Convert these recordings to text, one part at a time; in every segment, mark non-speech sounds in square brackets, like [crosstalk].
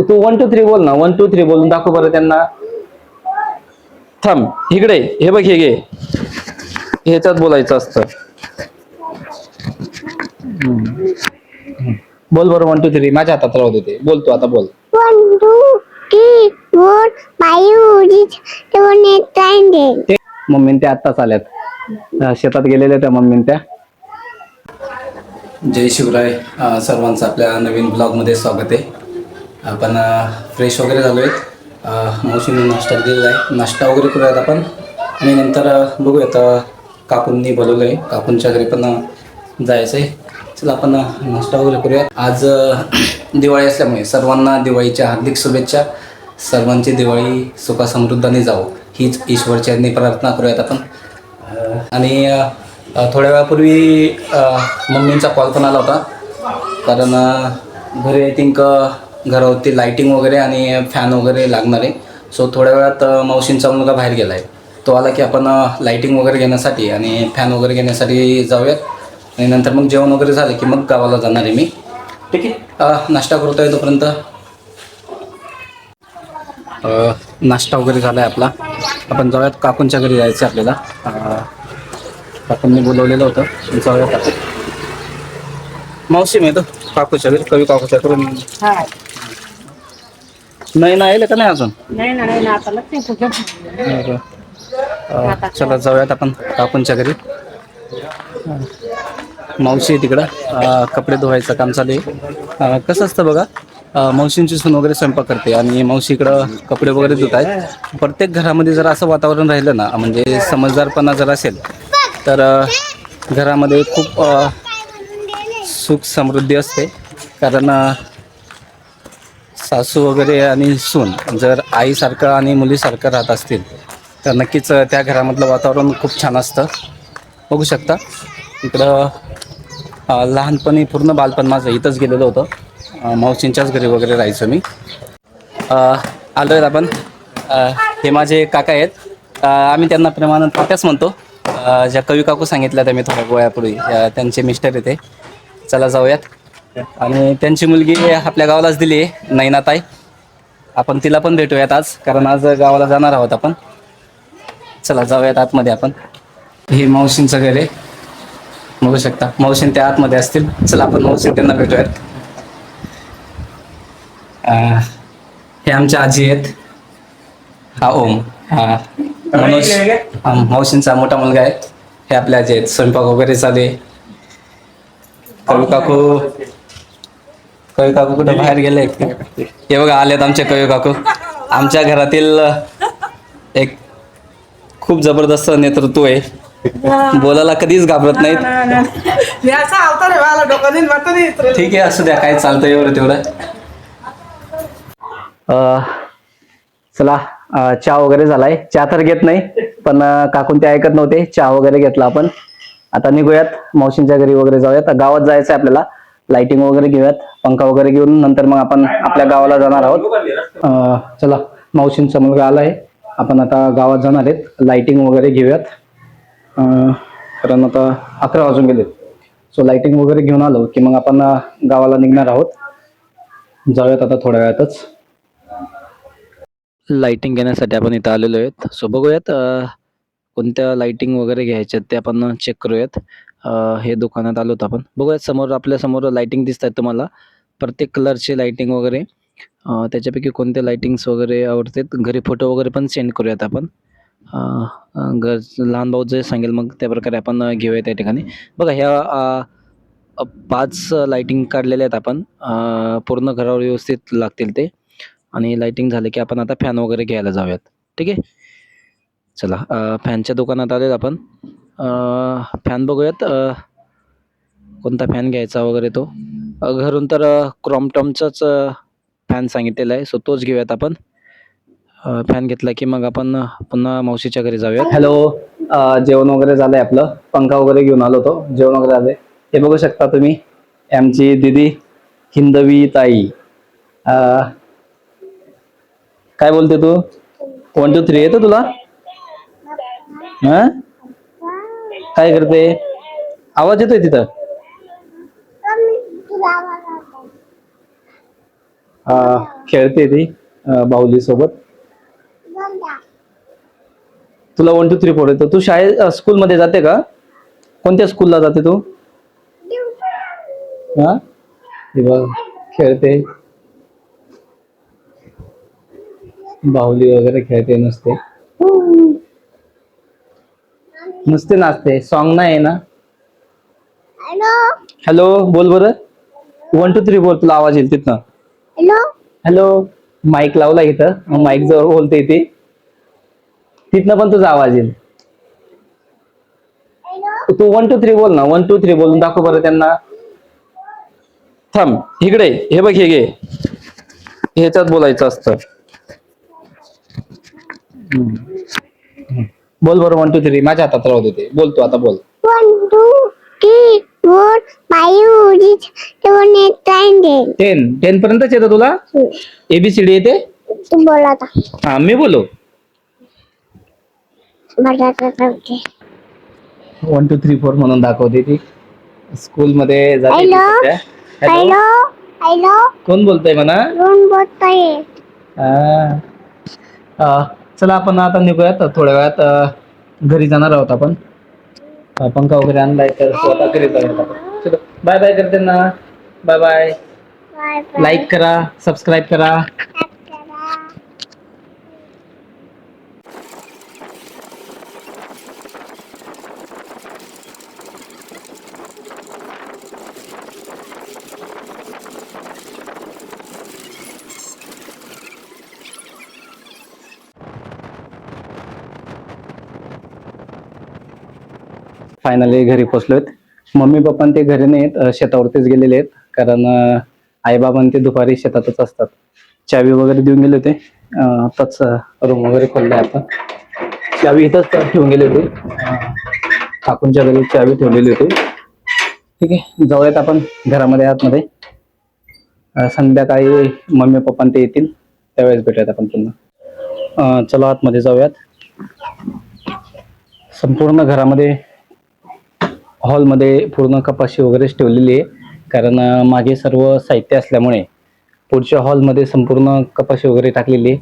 तू one two three बोल ना. One two three बोलून दाखव बरं त्यांना. थांब. इकडे. हे बघ हे घे. ह्याच्यात बोलायचं असतं. बोल बरं वन टू थ्री माझ्या हातात राहू देते बोल तू आता बोल. One, two, three, four, five, six, seven, eight, nine, ten. ते मम्मीन त्या आत्ताच आल्यात. अं, शेतात गेलेल्या त्या मम्मीन त्या. जय शिवराय. अं, सर्वांचं आपल्या नवीन ब्लॉगमध्ये स्वागत आहे. आपण फ्रेश वगैरे झालो आहेत मावशीने नाश्ता दिलेला आहे. नाश्ता वगैरे करूयात आपण. आणि नंतर बघूयात काकूंनी बोलवलं आहे काकूंच्या घरी पण जायचं आहे चला आपण नाश्ता वगैरे करूया आज [clears throat] दिवाळी असल्यामुळे सर्वांना दिवाळीच्या हार्दिक शुभेच्छा. सर्वांची दिवाळी सुखासमृद्धाने जावो. हीच ईश्वरचरणी प्रार्थना करूयात आपण. आणि थोड्या वेळापूर्वी मम्मींचा कॉल पण आला होता. कारण घरी आय थिंक घरावरती लाईटिंग वगैरे आणि फॅन वगैरे लागणार आहे. सो थोड्या वेळात मावशींचा मुलगा बाहेर गेला आहे तो आला की आपण लाईटिंग वगैरे घेण्यासाठी आणि फॅन वगैरे घेण्यासाठी जाऊयात. आणि नंतर मग जेवण वगैरे झालं की मग गावाला जाणार आहे मी. ठीक आहे? नाश्ता नाश्ता आहे तोपर्यंत. नाश्ता वगैरे झाला आहे आपला. आपण जाऊयात. काकूंच्या घरी जायचं आहे आपल्याला काकूंनी बोलवलेलं होतं. जाऊयात आपण. मावशी मी तो काकूच्या घरी कवी काकूच्या करून नाही ना येईल का नाही अजून? नाही ना नाही ना आता लक्ष तुझं बरं. अं, चला जाऊयात आपण काकूंच्या घरी. अं, मावशी आहे तिकडं. अं, कपडे धुवायचं काम चालू आहे. अं, कसं असतं बघा अं, मावशींची सून वगैरे स्वयंपाक करते आणि मावशी इकडं कपडे वगैरे धुत आहेत. प्रत्येक घरामध्ये जर असं वातावरण राहिलं ना म्हणजे समजदारपणा जर असेल तर अं, घरामध्ये खूप अं, सुख समृद्धी असते. कारण अं, सासू वगैरे आणि सून जर आईसारखं आणि मुलीसारखं राहत असतील तर नक्कीच त्या घरामधलं वातावरण खूप छान असतं. बघू शकता. इकडं लहानपणी पूर्ण बालपण माझं इथंच गेलेलं होतं. मावशींच्याच घरी वगैरे राहायचो मी. आलो आहेत आपण. हे माझे काका आहेत. आम्ही त्यांना प्रेमानं काकाच म्हणतो. ज्या कवी काकू सांगितल्या त्या मी थोड्या गोळ्यापूर्वी त्यांचे मिस्टर येते चला जाऊयात. आणि त्यांची मुलगी आपल्या गावालाच दिली आहे नैनाताई. आपण तिला पण भेटूयात आज कारण आज गावाला जाणार आहोत आपण. चला जाऊयात आतमध्ये आपण. हे मावशींचं घर आहे. बघू शकता मावशीन त्या आतमध्ये असतील. चला आपण मावशी त्यांना भेटूयात. हे आमच्या आजी आहेत. हा ओम. हा मनोज. मावशींचा मोठा मुलगा आहे. हे आपल्या आजी आहेत. स्वयंपाक वगैरे चालू आहे. काकू. कवी काकू कुठे बाहेर गेले हे बघा आलेत आमचे कवी काकू. आमच्या घरातील एक खूप जबरदस्त नेतृत्व आहे. बोलायला कधीच घाबरत नाहीत. ठीक आहे असू द्या काय चालतं एवढं तेवढं. अं, चला अं, चहा वगैरे झालाय. चहा तर घेत नाही पण काकून ते ऐकत नव्हते. चहा वगैरे घेतला आपण. आता निघूयात मावशींच्या घरी वगैरे जाऊयात. गावात जायचं आहे आपल्याला. लाइटिंग वगैरे घेऊयात. पंखा वगैरे घेऊन नंतर मग आपण आपल्या गावाला जाणार आहोत. चला मावशींचा मुलगा आलाय. आपण आता गावात जाणार आहेत. लाइटिंग वगैरे घेऊयात. कारण आता अकरा वाजून गेलेत. सो लाइटिंग वगैरे घेऊन आलो की मग आपण गावाला निघणार आहोत. जाऊयात आता थोड्या वेळातच. लाइटिंग घेण्यासाठी आपण इथं आलेलो आहेत. सो बघूयात कोणत्या लाइटिंग वगैरे घ्यायच्यात ते आपण चेक करूयात. हे दुकानात आलो आपण. बघूयात समोर आपल्यासमोर दिसत आहेत तुम्हाला. प्रत्येक कलरची लाइटिंग वगैरे. त्याच्यापैकी कोणते लायटिंग्स वगैरे आवडतात? घरी फोटो वगैरे पण सेंड करूयात आपण. घर लहान भाऊ जे सांगेल मग त्या प्रकारे आपण घेऊया त्या ठिकाणी. बघा ह्या पाच लाईटिंग काढलेल्या आहेत आपण. पूर्ण घरावर व्यवस्थित लागतील ते. आणि लाईटिंग झाले की आपण आता फॅन वगैरे घ्यायला जाऊयात. ठीक आहे? चला फॅनच्या दुकानात आलेत आपण. फॅन बघूयात. कोणता फॅन घ्यायचा वगैरे तो. अं, घरून तर क्रॉम्पटॉमचाच फॅन सांगितलेला आहे. सो तोच घेऊयात आपण. फॅन घेतला की मग आपण पुन्हा मावशीच्या घरी जाऊयात. हॅलो जेवण वगैरे झालंय आपलं. पंखा वगैरे घेऊन आलो होतो. जेवण वगैरे झालंय. हे बघू शकता तुम्ही. आमची दिदी हिंदवी ताई. काय बोलते तू? वन टू थ्री येतं तुला? हा? काय करते आवाज येतोय तिथं? खेळते ती बाहुली सोबत. तुला वन टू थ्री फोर येतो. तू शाळेत स्कूल मध्ये जाते का? कोणत्या स्कूलला जाते तू? हा हे? बघ खेळते. बाहुली वगैरे खेळते नुसते. नुसते नाचते. सॉन्ग नाही आहे ना? हॅलो हॅलो बोल बरं. वन टू थ्री फोर तुला आवाज येईल तिथनं. हॅलो हॅलो माईक लावला इथं. माईक जवळ बोलते ती. तिथनं पण तुझा आवाज येईल. तू वन टू थ्री बोल ना. वन टू थ्री बोलून दाखव बरं त्यांना. थांब. इकडे हे बघ हे घे. ह्याच्यात बोलायचं असतं. बोल बरं वन टू थ्री माझ्या हातात राहू देते बोल तू आता बोल. One two seven eight nine ten ten ten पर्यंतच येतं तुला? एबीसीडी येते? तू बोल आता. हा मी बोलू. वन टू थ्री फोर म्हणून दाखवते ती. स्कूल मध्ये जाते ती Hello? सध्या. Hello? हॅलो हॅलो कोण बोलतोय म्हणा? कोण बोलतोय? हा. चला आपण आता निघूयात. थोड्या वेळात घरी जाणार आहोत आपण. पंखा वगैरे आणलाय तर स्वतः घरी जाऊयात आपण. चलो बाय बाय करते ना. Bye bye bye bye like करा सबस्क्राईब करा. फायनली घरी पोचलोत मम्मी पप्पा ते घरी नाहीत शेतावरतीच गेलेले आहेत. कारण आईबाबा ते दुपारी शेतातच असतात. चावी वगैरे देऊन गेले होते. तच आताच रूम वगैरे खोललाय आता. चावी इथंच ठेवून गेले होते. काकूंच्या घरी चावी ठेवलेली होती. ठीक आहे जाऊयात आपण घरामध्ये आतमध्ये. संध्याकाळी मम्मी पप्पा ते येतील. त्यावेळेस भेटूयात आपण पुन्हा. चला आतमध्ये जाऊयात. संपूर्ण घरामध्ये हॉलमध्ये पूर्ण कपाशी वगैरेच ठेवलेली आहे. कारण मागे सर्व साहित्य असल्यामुळे पुढच्या हॉलमध्ये संपूर्ण कपाशी वगैरे टाकलेली आहे.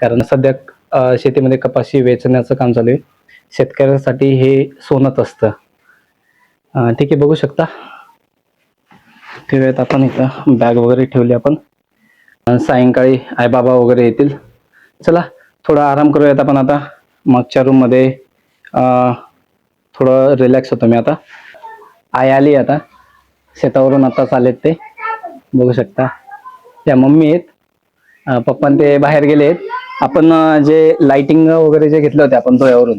कारण सध्या शेतीमध्ये कपाशी वेचण्याचं काम चालू आहे. शेतकऱ्यांसाठी हे सोनच असतं. ठीक आहे बघू शकता. ठेवूयात आपण इथं बॅग वगैरे ठेवली आपण. सायंकाळी आई बाबा वगैरे येतील. चला थोडा आराम करूयात आपण आता. मागच्या रूममध्ये थोडं रिलॅक्स होतो मी आता. आई आली आता. शेतावरून आता चालेत ते. बघू शकता. त्या मम्मी आहेत. पप्पा ते बाहेर गेले आहेत. आपण जे लाइटिंग वगैरे जे घेतले होते आपण धुळ्यावरून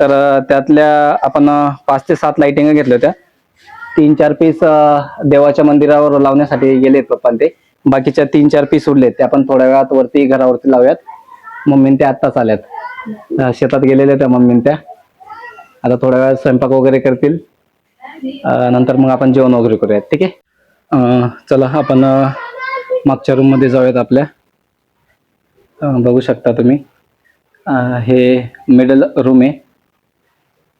तर त्यातल्या आपण पाच ते सात लाइटिंग घेतल्या होत्या. तीन चार पीस देवाच्या मंदिरावर लावण्यासाठी गेलेत पप्पा ते. बाकीच्या तीन चार पीस उरलेत. ते आपण थोड्या वेळात वरती घरावरती लावूयात. मम्मीन त्या आत्ताच आल्यात. शेतात गेलेल्या त्या मम्मीन त्या. आता थोड्या वेळा स्वयंपाक वगैरे करतील. नंतर मग आपण जेवण वगैरे करूयात ठीक आहे? चला आपण मागच्या रूममध्ये जाऊयात आपल्या. बघू शकता तुम्ही. हे मिडल रूम आहे.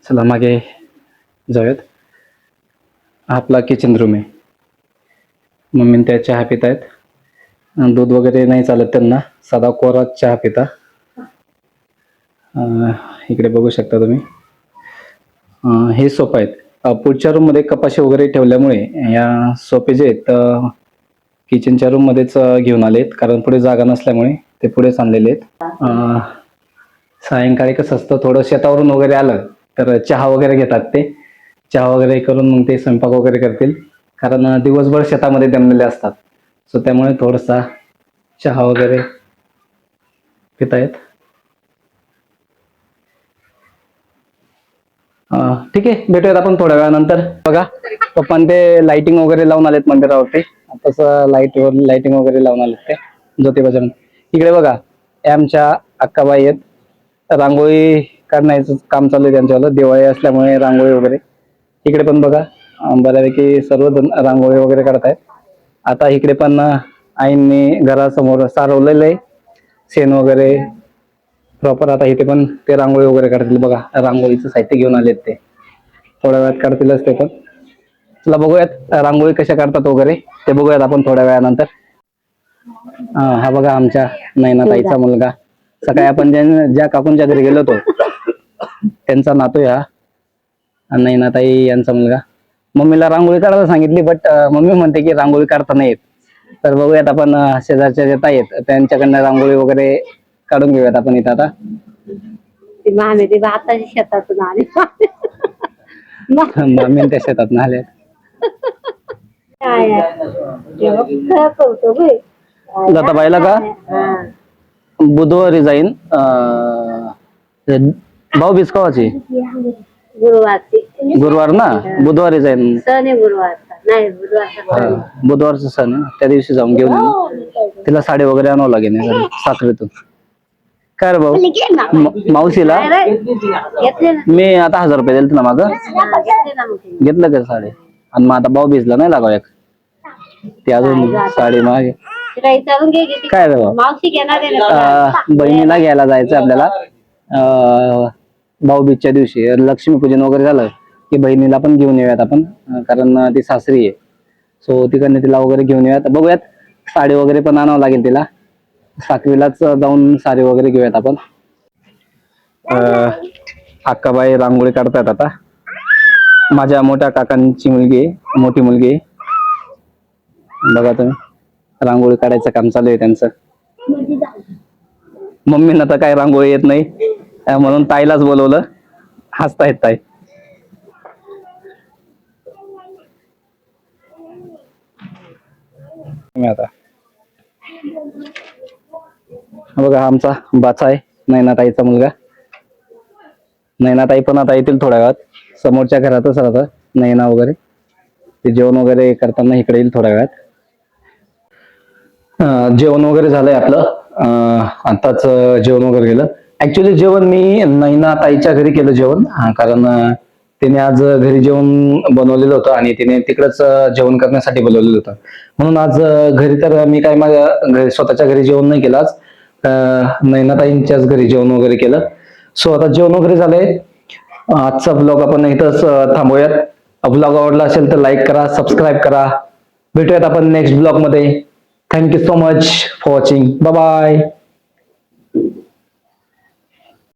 चला मागे जाऊयात. आपला किचन रूम आहे. मम्मी त्या चहा पित आहेत दूध वगैरे नाही चालत त्यांना. साधा कोरा चहा पिता. इकडे बघू शकता तुम्ही. हे सोपं आहेत. पुढच्या रूममध्ये कपाशी वगैरे ठेवल्यामुळे या सोफे जे आहेत किचनच्या रूम मध्येच घेऊन आलेत. कारण पुढे जागा नसल्यामुळे ते पुढेच आणलेले आहेत. सायंकाळी कसं असतं थोडं शेतावरून वगैरे आलं तर चहा वगैरे घेतात ते. चहा वगैरे करून मग ते स्वयंपाक वगैरे करतील. कारण दिवसभर शेतामध्ये दमलेले असतात. सो त्यामुळे थोडासा चहा वगैरे पितायत. ठीक आहे भेटूयात आपण थोड्या वेळानंतर. बघा पप्पा ते लाइटिंग वगैरे लावून आलेत मंदिरावरती. तसं लाइट लाइटिंग वगैरे लावून आलेत ते ज्योतिबाच्या इकडे बघा हे आमच्या अक्काबाई आहेत. रांगोळी काढण्याचं काम चालू आहे त्यांच्यावर दिवाळी असल्यामुळे रांगोळी वगैरे. इकडे पण बघा बऱ्यापैकी सर्वजण रांगोळी वगैरे काढतायत. आता इकडे पण आईंनी घरासमोर सारवलेलं आहे. शेण वगैरे प्रॉपर आता इथे पण ते रांगोळी वगैरे काढतील. बघा रांगोळीचं साहित्य घेऊन आलेत ते. थोड्या वेळात काढतीलच ते पण. चला बघूयात रांगोळी कशा काढतात वगैरे. ते बघूयात आपण थोड्या वेळानंतर. हा बघा आमच्या नैनाताईचा मुलगा. सकाळी आपण ज्या ज्या काकूंच्या घरी गेलो होतो त्यांचा नातू आहे हा. नैनाताई यांचा मुलगा. मम्मीला रांगोळी काढायला सांगितली बट मम्मी म्हणते की रांगोळी काढता नाही येत तर बघूयात आपण शेजारच्या जे ताई आहेत त्यांच्याकडनं रांगोळी वगैरे काढून घेऊयात आपण इथं आता. ती मामे ती भाताची शेतातून आली. [laughs] मम्मी त्या शेतात आले. काय आहे? काय. लताबाईला का? हा. बुधवारी जाईन अं, भाऊ बिस्कावाची गुरुवारची. गुरुवार ना? बुधवारी जाईन. सण आहे गुरुवारचा. नाही बुधवारचा सण आहे. हा, बुधवारचा सण आहे. ना, त्या दिवशी जाऊन घेऊन येईन. तिला साडी वगैरे आणावं लागेल साखरेतून. काय रे भाऊ? मावशीला? मी आता हजार रुपये दिले ना मागं. घेतले का साडी? आणि मग आता भाऊ भिजला नाही लागाव एक. ती अजून साडी मागे. काय रे भाऊ? बहिणीला घ्यायला जायचं आपल्याला. भाऊबीजच्या दिवशी. लक्ष्मीपूजन वगैरे झालं की बहिणीला पण घेऊन येऊयात आपण. कारण ती सासरी आहे. सो तिकडनं तिला वगैरे घेऊन येऊयात. बघूयात. साडी वगैरे पण आणावं लागेल तिला. साखरीलाच जाऊन सारी वगैरे घेऊयात आपण. अं, अक्काबाई रांगोळी काढतायत आता. माझ्या मोठ्या काकांची मुलगी आहे मोठी मुलगी आहे. बघा तुम्ही रांगोळी काढायचं काम चालू आहे त्यांचं. मम्मीना तर काय रांगोळी येत नाही अं, म्हणून ताईलाच बोलवलं. हसतायत ताई. मी आता. बघा आमचा बाचा आहे नैनाताईचा मुलगा. नैनाताई पण आता येतील थोड्या वेळात. समोरच्या घरातच राहतं नैना वगैरे. ते जेवण वगैरे करताना इकडे येईल थोड्या वेळात. जेवण वगैरे झालंय आपलं. आताच जेवण वगैरे केलं. ऍक्च्युली जेवण मी नैना ताईच्या घरी केलं जेवण. कारण तिने आज घरी जेवण बनवलेलं होतं आणि तिने तिकडच जेवण करण्यासाठी बोलवलेलं होतं. म्हणून आज घरी तर मी काय माझ्या घरी स्वतःच्या घरी जेवण नाही केलं आज. अं, नैनाताईंच्याच घरी जेवण वगैरे केलं. सो आता जेवण वगैरे झालंय. आजचा ब्लॉग आपण इथंच थांबूयात. ब्लॉग आवडला असेल तर लाईक करा सबस्क्राईब करा. भेटूयात आपण नेक्स्ट ब्लॉगमध्ये. Thank you so much for watching bye